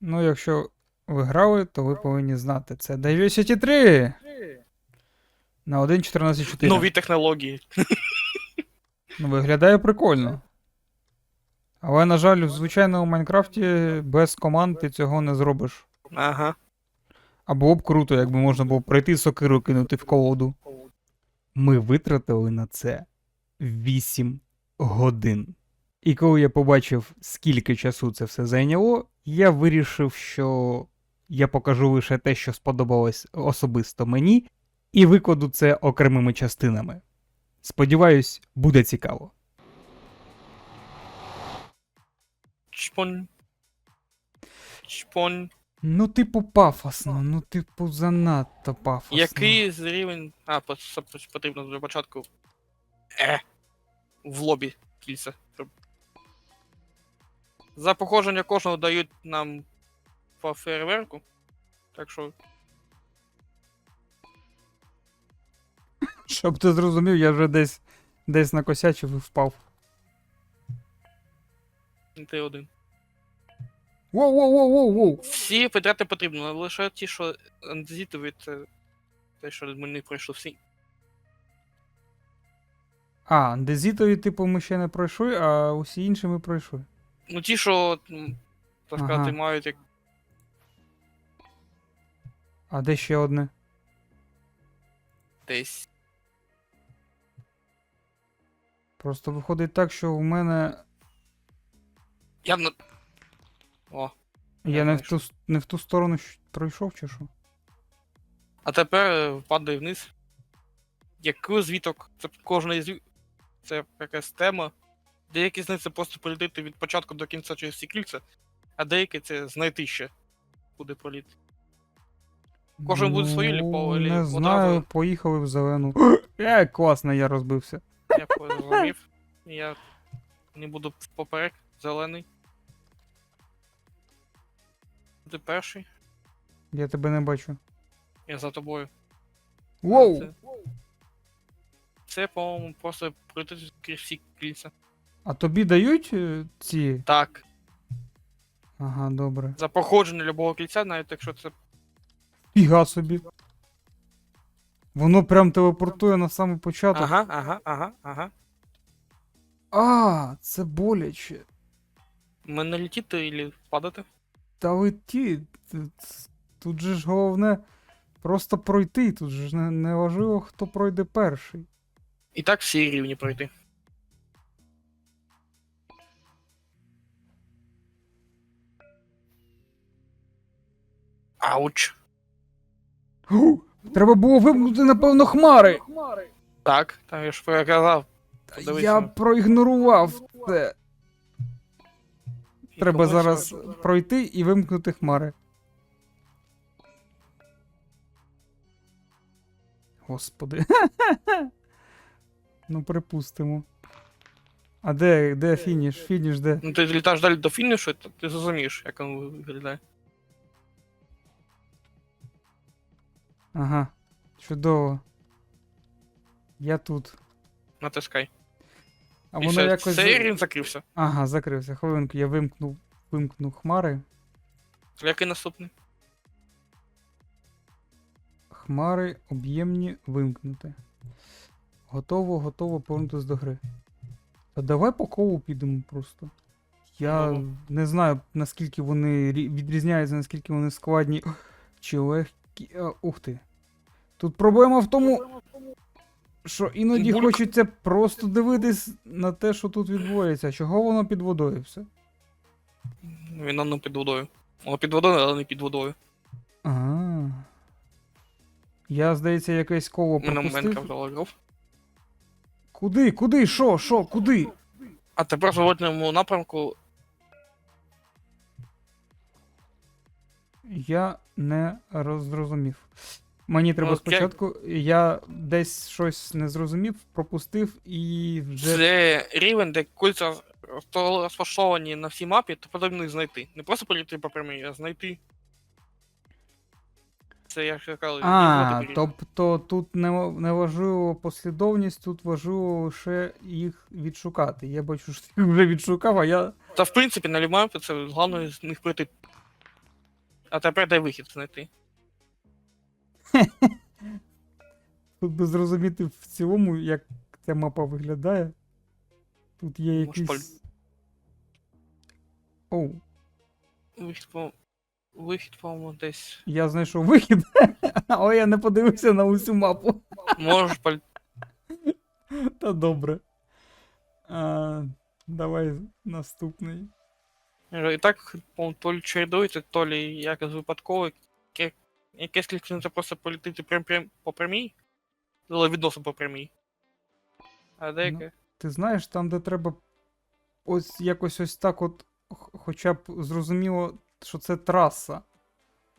Ну, якщо ви грали, то ви повинні знати. Це Diversity 3 на 1.14.4. Нові технології. Ну, виглядає прикольно. Але, на жаль, в звичайному Майнкрафті без команд ти цього не зробиш. Ага. А було б круто, якби можна було пройти сокиру кинути в колоду. Ми витратили на це 8 годин. І коли я побачив, скільки часу це все зайняло, я вирішив, що я покажу лише те, що сподобалось особисто мені, і викладу це окремими частинами. Сподіваюсь, буде цікаво. Чпонь. Чпонь. Ну, типу, пафосно, ну, типу, занадто пафосно. Який з рівень. А, потрібно для початку. Е. В лобі кільця. За походження кожного дають нам по фейерверку. Так що. Щоб ти зрозумів, я вже десь, десь накосячив і впав. Ти один. Воу, воу, воу, воу, воу. Всі не потрібно, але лише ті, що андезітові, це те, що ми не пройшли всі. А, дезітові, типу, ми ще не пройшли, а усі інші ми пройшли. Ну ті, що, м, так Ага. сказати, мають як А де ще одне? десь. Просто виходить так, що у мене. Я б на. О. Я Я не в, знайшов. ту, с- не в ту сторону щ- пройшов, чи що? А тепер е, падає вниз. Яку звіток? Це кожна з Це якась тема. Деякі з них це просто політити від початку до кінця через всі кільця, а деякі це знайти ще, куди проліти. Кожен буде свою Ну, ліпову, Не ілі знаю, одразу? поїхали в зелену. Е, класно, я розбився. Я зрозумів. Я не буду поперек, зелений. Ти перший, Я тебе не бачу. я за тобою. Воу! Це, це по-моєму, просто пройти крізь всі кільця. А тобі дають е, ці. Так. Ага, добре. За походження любого кільця, навіть якщо це Фіга собі. Воно прям телепортує на самий початок. Ага, ага, ага, ага. А, це боляче. Мене летіти і падати. Та леті. Тут, тут же ж головне просто пройти. Тут же ж не, не важливо, хто пройде перший. І так всі рівні пройти. Ауч. Гу! Треба було вимкнути, напевно, хмари. Так, так я ж переказав. Подивися. Я проігнорував це. І Треба зараз пройти і вимкнути хмари. Господи. ну, припустимо. А де, де фініш? Фініш де? Ну ти літаєш далі до фінішу, то ти зрозумієш, як він виглядає. Ага. Чудово. Я тут. Натискай. А і воно все, якось. цей рівень закрився. Ага, закрився. Хвилинку, я вимкнув, вимкнув хмари. Який наступний? Хмари об'ємні вимкнути. Готово, готово повернутися до гри. Та давай по колу підемо просто. Я не знаю, наскільки вони відрізняються, наскільки вони складні чи легкі. А, ух ти. Тут проблема в тому, що іноді хочеться просто дивитись на те, що тут відбувається. Чого воно під водою все? Він воно під водою. Воно під водою, але не під водою. Ага. Я, здається, якесь коло пропустив. Куди? Куди? Що? Що? Куди? А тепер в зворотному напрямку Я не роз- зрозумів. Мені треба Окей. спочатку. Я десь щось не зрозумів, пропустив і вже. Це рівень, де розташо- розташовані на всій мапі, то потрібно їх знайти. Не просто політи по прямій, а знайти. Це як я казав, А, тобто тут не, не важливо послідовність, тут важливо лише їх відшукати. Я бачу, що ти вже відшукав, а я. Та в принципі на любій мапі це головне з них пройти. А тепер дай вихід знайти. Тут би зрозуміти в цілому, як ця мапа виглядає. Тут є Може, якийсь. Оу, Вихід, по... Вихід, по-моєму, десь. я знайшов вихід, але я не подивився на усю мапу. Можеш поль... Та добре. А, давай наступний. І так, то лі чередується, то лі якось випадково. Якесь клікнути просто політити прям, прям по прямій. Але відносно по прямій. А деяке. Ти знаєш, там, де треба ось якось ось так, от, хоча б зрозуміло, що це траса.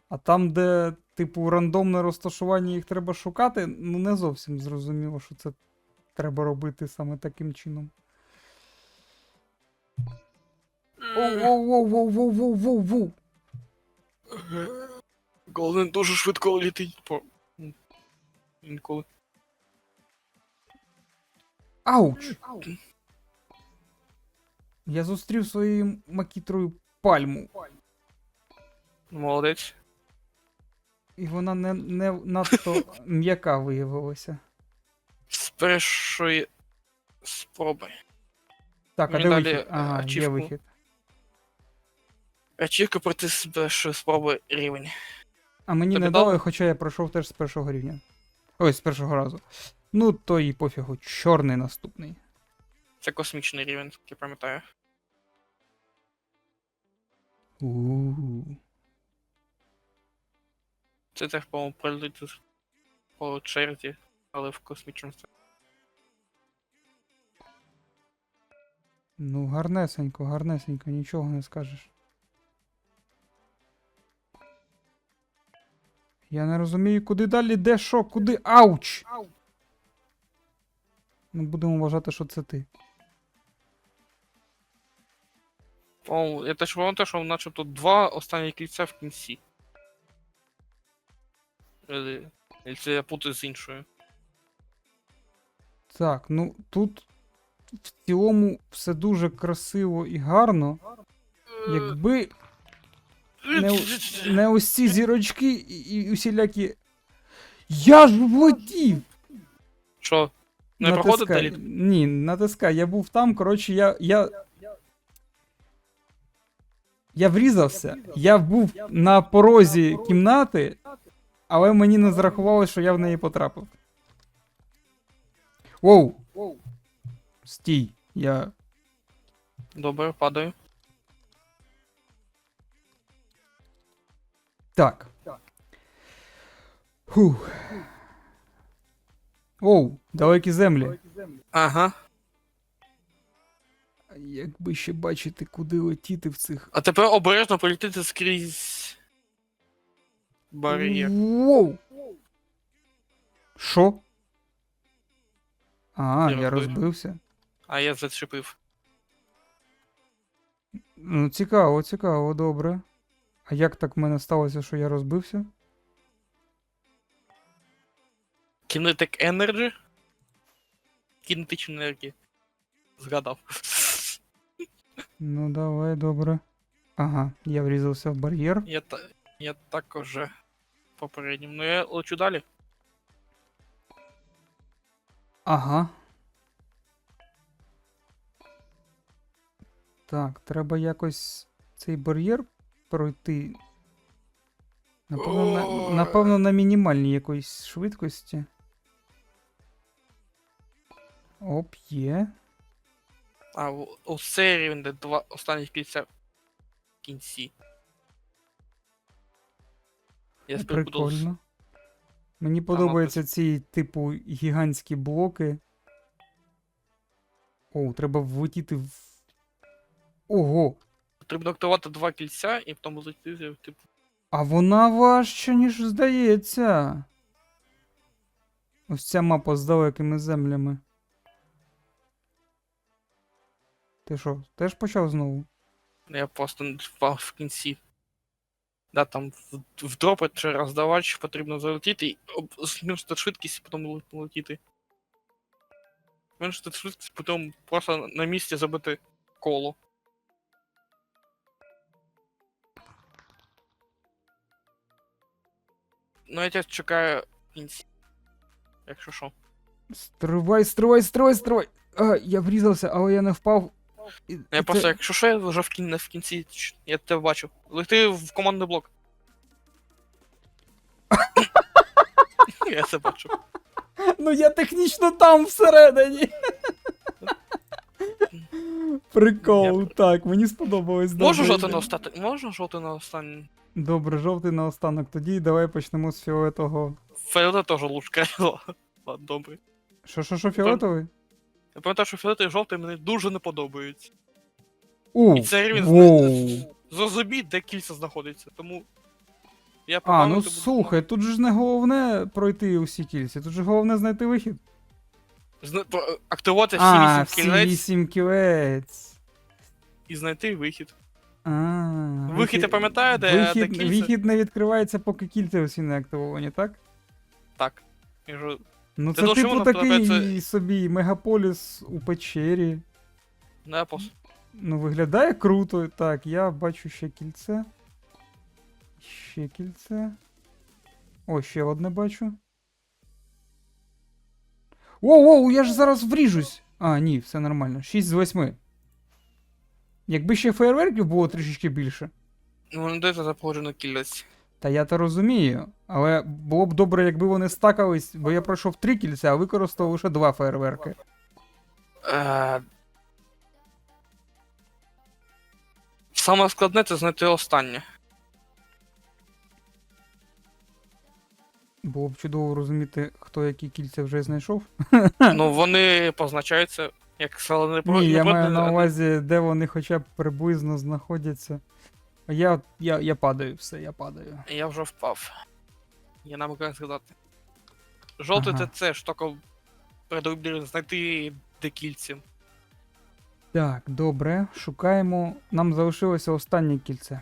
А там, де, типу, рандомне розташування їх треба шукати, ну не зовсім зрозуміло, що це треба робити саме таким чином. Оу-оу-оу-оу-оу-оу-оу-оу! Голден дуже швидко літить по. Інколи. Ауч! Я зустрів своєю макітрою пальму, Молодець. і вона не, не надто м'яка виявилася. З першої спроби. Так, а Мені де далі, вихід? е, Ага, є ачівку. вихід. Ачівка проти з першої спроби рівень. А мені Тобі не дали? дали, хоча я пройшов теж з першого рівня. Ой, з першого разу. Ну, то і пофігу, чорний наступний. Це космічний рівень, я пам'ятаю. у Це теж, по-моєму, пролити по черзі, але в космічному стані. Ну, гарнесенько, гарнесенько, нічого не скажеш. Я не розумію, куди далі, де що, куди. Ауч! Ну, будемо вважати, що це ти. По-моєму, я теж пам'ятаю, що начебто два останні кільця в кінці. Или, или це я путаю з іншою. Так, ну тут в цілому все дуже красиво і гарно. Якби не, не ось ці зірочки і, і усілякі. Я ж влетів! Що? Не проходите Натискай. літ? Ні, натискай. Я був там, коротше, я. Я, я врізався. Я був на порозі кімнати, але мені не зарахували, що я в неї потрапив. Воу! Стій, я. Добре, падаю. Так. Фух. Оу, далекі землі. Ага. Якби ще бачити, куди летіти в цих. А тепер обережно політити скрізь. Бар'єр. Воу! Що? А, Ти я розбився. А я зачепив. Ну, цікаво, цікаво, добре. А як так в мене сталося, що я розбився? Kinetic Energy? Кінетична енергія. Згадав. Ну, давай, добре. Ага, я врізався в бар'єр. Я, та... я також попереднім. Ну я лечу далі. Ага. Так, треба якось цей бар'єр пройти. Напевно, на, напевно, на мінімальній якоїсь швидкості. Оп, є. А у- у цей де два останніх кільця в кінці. Я. Прикольно. Мені подобаються ці, типу, гігантські блоки. О, треба влетіти в. Ого! Потрібно активувати два кільця і потім летіти, типу. А вона важча, ніж здається. Ось ця мапа з далекими землями. Ти що, теж почав знову? Я просто не впав в кінці. Да, там в, в дропи чи роздавач потрібно залетіти і зменшити швидкість, потім ле- летіти. Зменшити швидкість, потім просто на місці забити коло. Ну я тебе чекаю кінці. Якщо що. Стривай, стривай, стривай, стривай. А, я врізався, але я не впав. І- Ну, Я і просто, це- якщо що, я вже в кінці, в кінці, ч- я тебе бачу. Лети в командний блок. я це бачу. Ну я технічно там всередині. Прикол, так, мені сподобалось. Можу добре, жовтий на остаток? Можна жовтий на останній? Добре, жовтий наостанок. Тоді давай почнемо з фіолетового. Фіолета теж лучка. Ладно, добре. Що, що, що, фіолетовий? Я пам'ятаю, що фіолетовий і жовтий мені дуже не подобаються. У, І це рівень воу. Зрозуміть, де кільця знаходиться, тому. Я А, ну слухай, тут же ж не головне пройти усі кільця, тут же головне знайти вихід. Зна- активувати всі А, вісім всі кілець вісім кілець. і знайти вихід. А, Вихід, де- де вихід, кільця? вихід не відкривається, поки кільця усі не активовані, так? Так. Ж- Ну Для це типу такий вкладається- собі мегаполіс у печері. Не пос. Ну, виглядає круто. Так, я бачу ще кільце. Ще кільце. О, ще одне бачу. Воу, воу, я ж зараз вріжусь. А, ні, все нормально. 6 з 8. Якби ще фейерверків було трішечки більше. Ну, не дайте заположену кілець. Та я то розумію. Але було б добре, якби вони стакались, бо я пройшов три кільця, а використав лише два фейерверки. Е... Саме складне це знайти останнє. Було б чудово розуміти, хто які кільця вже знайшов. ну, вони позначаються як селений Ні, я маю на увазі, де вони хоча б приблизно знаходяться. Я, я, я падаю, все, я падаю. Я вже впав. Я намагаюся згадати. Жовтий Ага. це це ж тільки передобір знайти де кільці. Так, добре, шукаємо. Нам залишилося останнє кільце.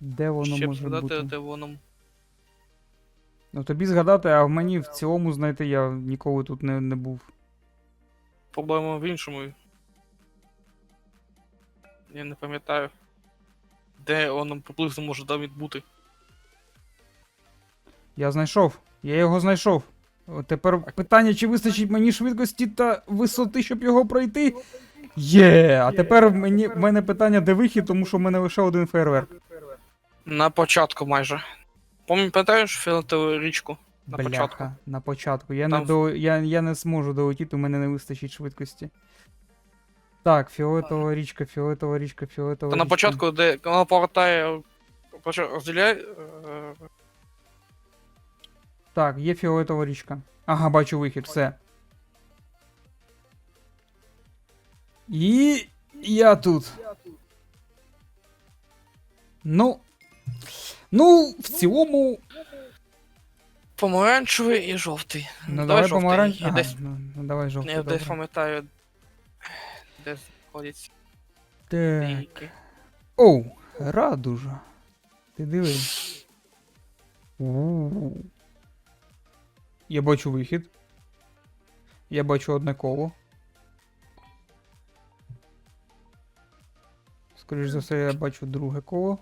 Де воно Ще може бути? де воно. Ну тобі згадати, а в мені в цілому знайти я ніколи тут не, не був. Проблема в іншому. Я не пам'ятаю. Де воно приблизно може там бути. Я знайшов. Я його знайшов. От тепер питання, чи вистачить мені швидкості та висоти, щоб його пройти? Є! А тепер мені, в мене питання, де вихід, тому що в мене лише один фейерверк. На початку майже. Пам'ятаю, пам'ятаєш фіолетову річку? На Бляха, початку. на початку. Я, Там не в- до... я, я не зможу долетіти, у мене не вистачить швидкості. Так, фіолетова річка, фіолетова річка, фіолетова Та на річка. початку, де вона повертає. поча- Розділяє. е, Так, є фіолетова річка. Ага, бачу вихід, все. І я тут. Ну. Ну, в цілому. Помаранчевий і жовтий. Ну, давай жовтий. помаранч. Ага, десь, ну, ну, давай жовтий. я добре. десь пам'ятаю, де знаходяться Так. Оу, радужа. Ти диви. Я бачу вихід. Я бачу одне коло. Скоріш за все, я бачу друге коло.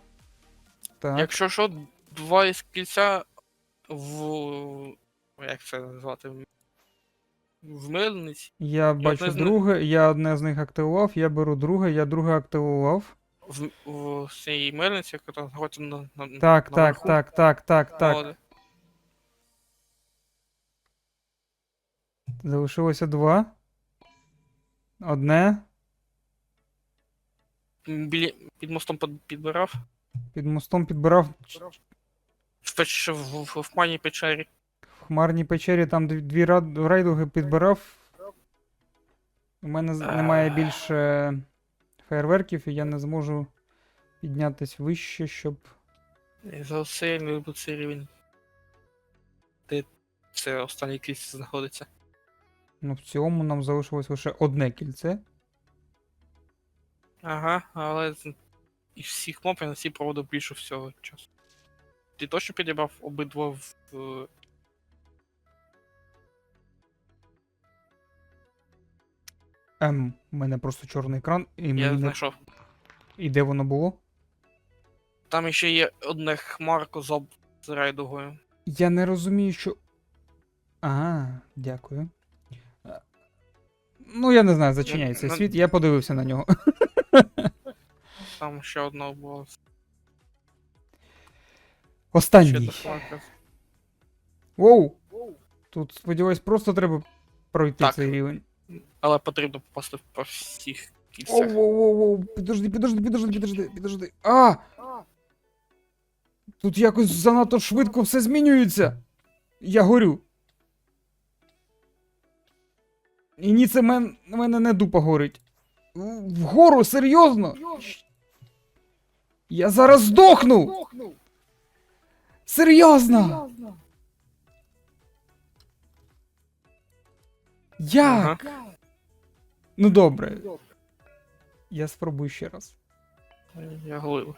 Так. Якщо що, два із кільця в. Як це назвати? В мельниці. Я бачу одне з них- друге, я одне з них активував, я беру друге, я друге активував. В, в цій мельниці, яка знаходиться на, на Так, так, наверху. так, так, так, так. Залишилося два. Одне. Білі, під мостом під- підбирав. Під мостом підбирав В, печ, в, в, в пані печері. в хмарній печері, там дві, дві рад- райдуги підбирав. У мене з- немає більше фейерверків, і я не зможу піднятись вище, щоб. За все я не люблю цей рівень. Де це останній кільце знаходиться. Ну, в цілому нам залишилось лише одне кільце. Ага, але з- із всіх моб я на цій проводив більше всього часу. Ти точно підібрав обидва в. в- Ем, у мене просто чорний екран, і Я мені не... знайшов. І де воно було? Там ще є одне хмарко з об... з рейдугою. Я не розумію, що. Ага, дякую. Е, Ну, я не знаю, зачиняй цей Ну, світ, я подивився на нього. Там ще одна була. Ще Останній. Воу! Тут, сподіваюсь, просто треба пройти Так. цей рівень. Але потрібно попасти по всіх Оу, кільцях. воу, воу, воу, підожди, підожди, підожди, підожди, підожди. А! Тут якось занадто швидко все змінюється. Я горю. І ні, це мен... мене не дупа горить. В- Вгору, серйозно? Я зараз здохну! Серйозно! Як? Ага. Ну добре. Я спробую ще раз. Я глиб.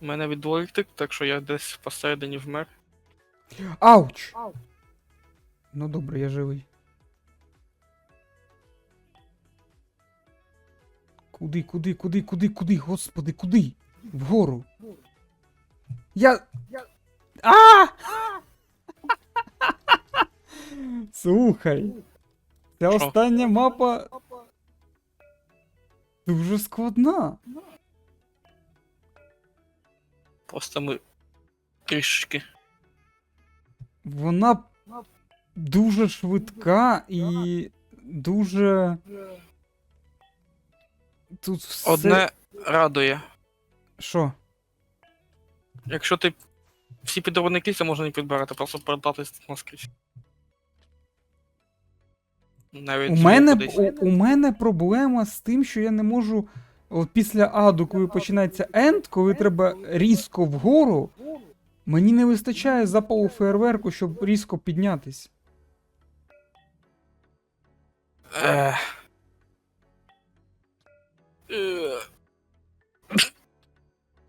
У мене відволіктик, так що я десь посередині вмер. Ауч! Ну добре, я живий. Куди, куди, куди, куди, куди, господи, куди? Вгору. Я. А! Слухай. Ця остання мапа дуже складна. Просто ми трішечки. Вона дуже швидка і дуже. Тут все... Одне радує. Що? Якщо ти всі підробні кільця можна не підбирати, просто передатись наскрізь. Навіть У мене, у, у мене проблема з тим, що я не можу. От після аду, коли починається енд, коли треба різко вгору, мені не вистачає запалу фейерверку, щоб різко піднятись. Ех.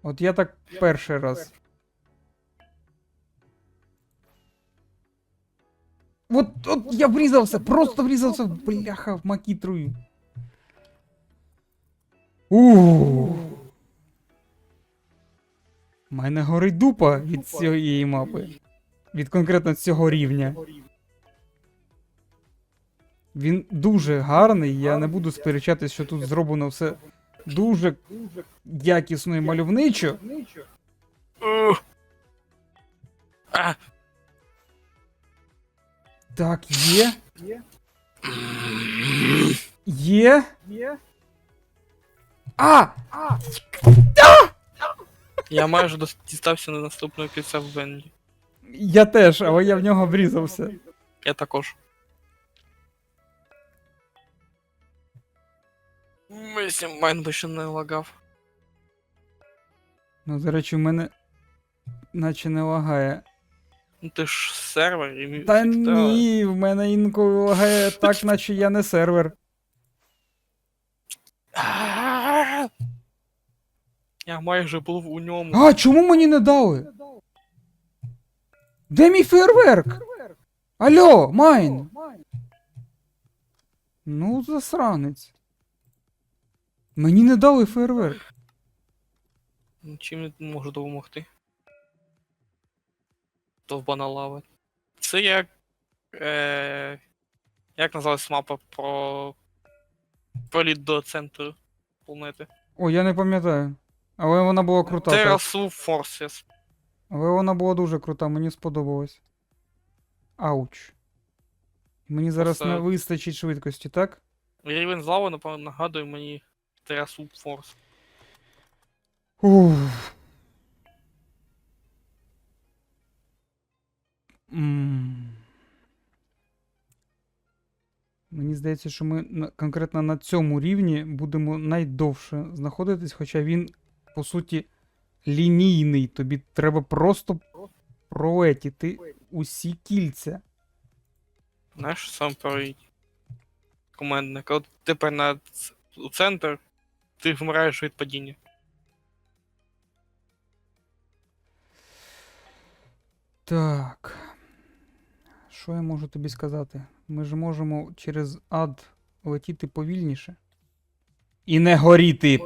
От я так перший раз. От, от я врізався, просто врізався, бляха, в макітрую. Ууу. У мене горить дупа від цієї мапи. Від конкретно цього рівня. Він дуже гарний, я не буду сперечатись, що тут зроблено все дуже якісно і мальовничо. Так, є. Є. А! А! Я майже дістався на наступного кільця в Венді. Я теж, але я в нього врізався. Я також. Мисім майн би ще не лагав. Ну, до речі, в мене наче не лагає. Ну ти ж сервер і Та ні, в мене інколи лагає так, наче я не сервер. Я майже був у ньому. А, чому мені не дали? Де мій фейерверк? Алло, майн! Ну, засранець. Мені не дали фейерверк. Чим не можу допомогти? Довбана лава. Це як. Е, як називалась мапа про. Проліт до центру планети. О, я не пам'ятаю. Але вона була крута. Terrasu Forces. Але вона була дуже крута, мені сподобалось. Ауч. Мені зараз Просто- не вистачить швидкості, так? Рівень з лави, напевно, нагадує мені Terrasu Force. Уф. Мені здається, що ми конкретно на цьому рівні будемо найдовше знаходитись, хоча він, по суті, лінійний. Тобі треба просто пролетіти усі кільця. Знаєш, сам перший командник. Коли ти на центр, ти вмираєш від падіння. Так. Що я можу тобі сказати? Ми ж можемо через ад летіти повільніше. І не горіти.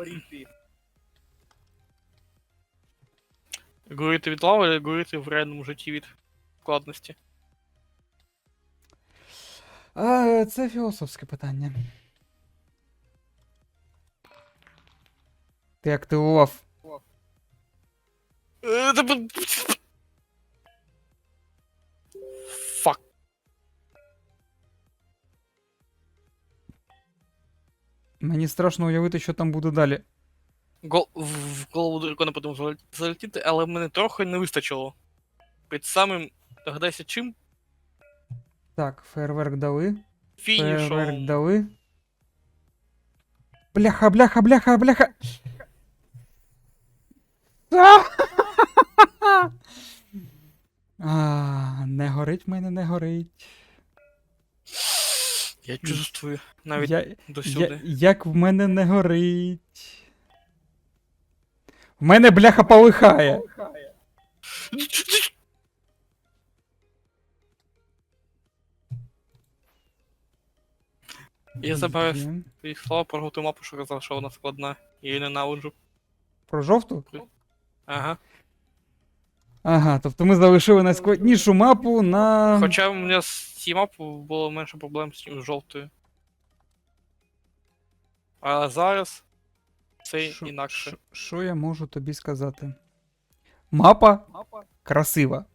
Горіти від лави, горіти в реальному житті від складності. А, це філософське питання. Ти активував. Е, та б- Фак. Мені страшно уявити, що там буде далі. Гол... В в голову дракона подумав зале- залетіти, але мене трохи не вистачило. Під самим, догадайся, чим? Так, фейерверк дали. Фейерверк Фінішом. дали. Бляха, бляха, бляха, бляха. Горить в мене, не горить. Я чувствую навіть Я, я, як в мене не горить. В мене бляха полихає. Я Блін. свої слова про готу мапу, що казав, що вона складна. Я її ненавиджу. Про жовту? Ага. Ага, тобто ми залишили найскладнішу мапу на. Хоча у мене з цією мапою було менше проблем з жовтою. А зараз це Шо- інакше. Що я можу тобі сказати? Мапа красива.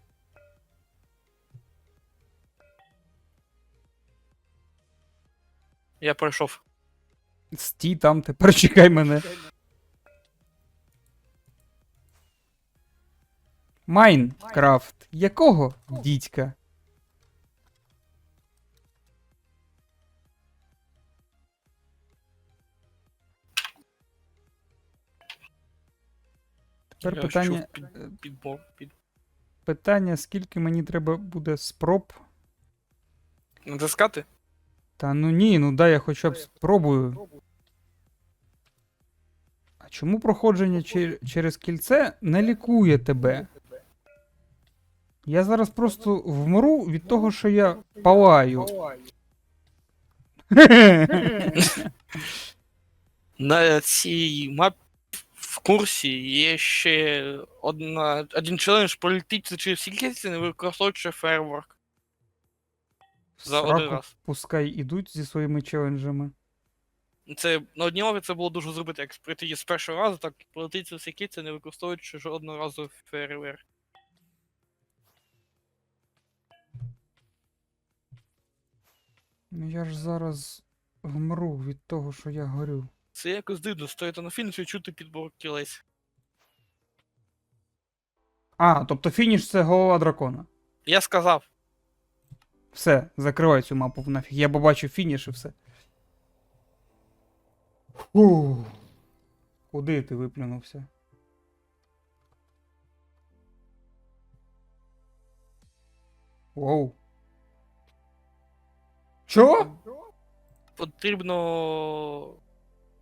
Я пройшов. Стій там, тепер чекай мене. Майнкрафт. Якого дідька? Тепер питання, під... питання, скільки мені треба буде спроб. Натискати? Та ну ні, ну дай я хоча б спробую. А чому проходження чер- через кільце не лікує тебе? Я зараз просто вмру від того, що я палаю. На цій мапі в курсі є ще одна, один челендж політичний через всі не використовуючи фейерворк. За один раз. Пускай ідуть зі своїми челенджами. Це на одній мові це було дуже зробити, як прийти з першого разу, так полетити всі кільці, не використовуючи жодного разу фейерверк. Ну я ж зараз вмру від того, що я горю. Це якось дивно, стояти на фініші і чути підбор кілець. А, тобто фініш це голова дракона. Я сказав, Все, закривай цю мапу нафіг. Я побачив фініш і все. Фу. Куди ти виплюнувся? Воу. Чо? потрібно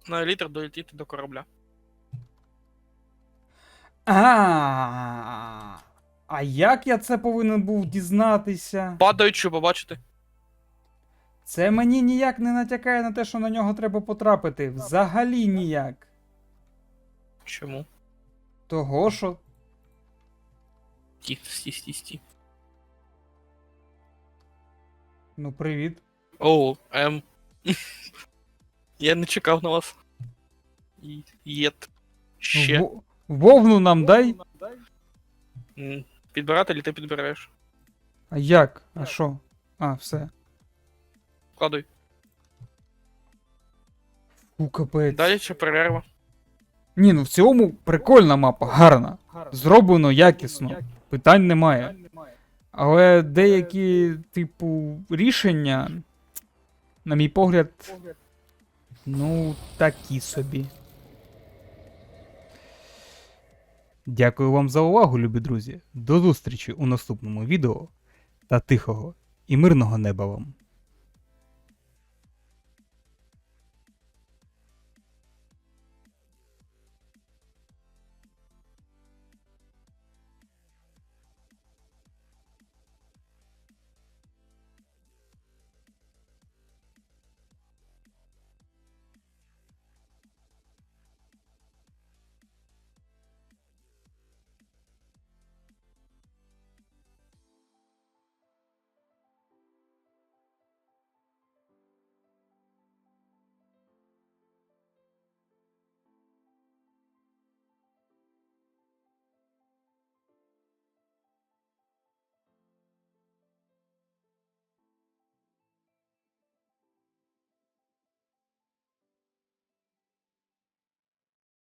на літр долетіти до корабля. А. А як я це повинен був дізнатися? Падаючи, побачити. Це мені ніяк не натякає на те, що на нього треба потрапити. Взагалі ніяк. Чому? Того що. Ті, сті, сті, сті. Ну, привіт. Оу, ем. Я не чекав на вас. Єт. Ще. Во- Вовну нам дай. М, Підбирати, чи ти підбереш? А як? А що? А, все. Вкладуй. Фу, капець. Далі ще перерва. Ні, ну в цілому прикольна мапа, гарна. Зроблено якісно. Питань немає. Але деякі, типу, рішення, на мій погляд, ну, такі собі. Дякую вам за увагу, любі друзі. До зустрічі у наступному відео та тихого і мирного неба вам.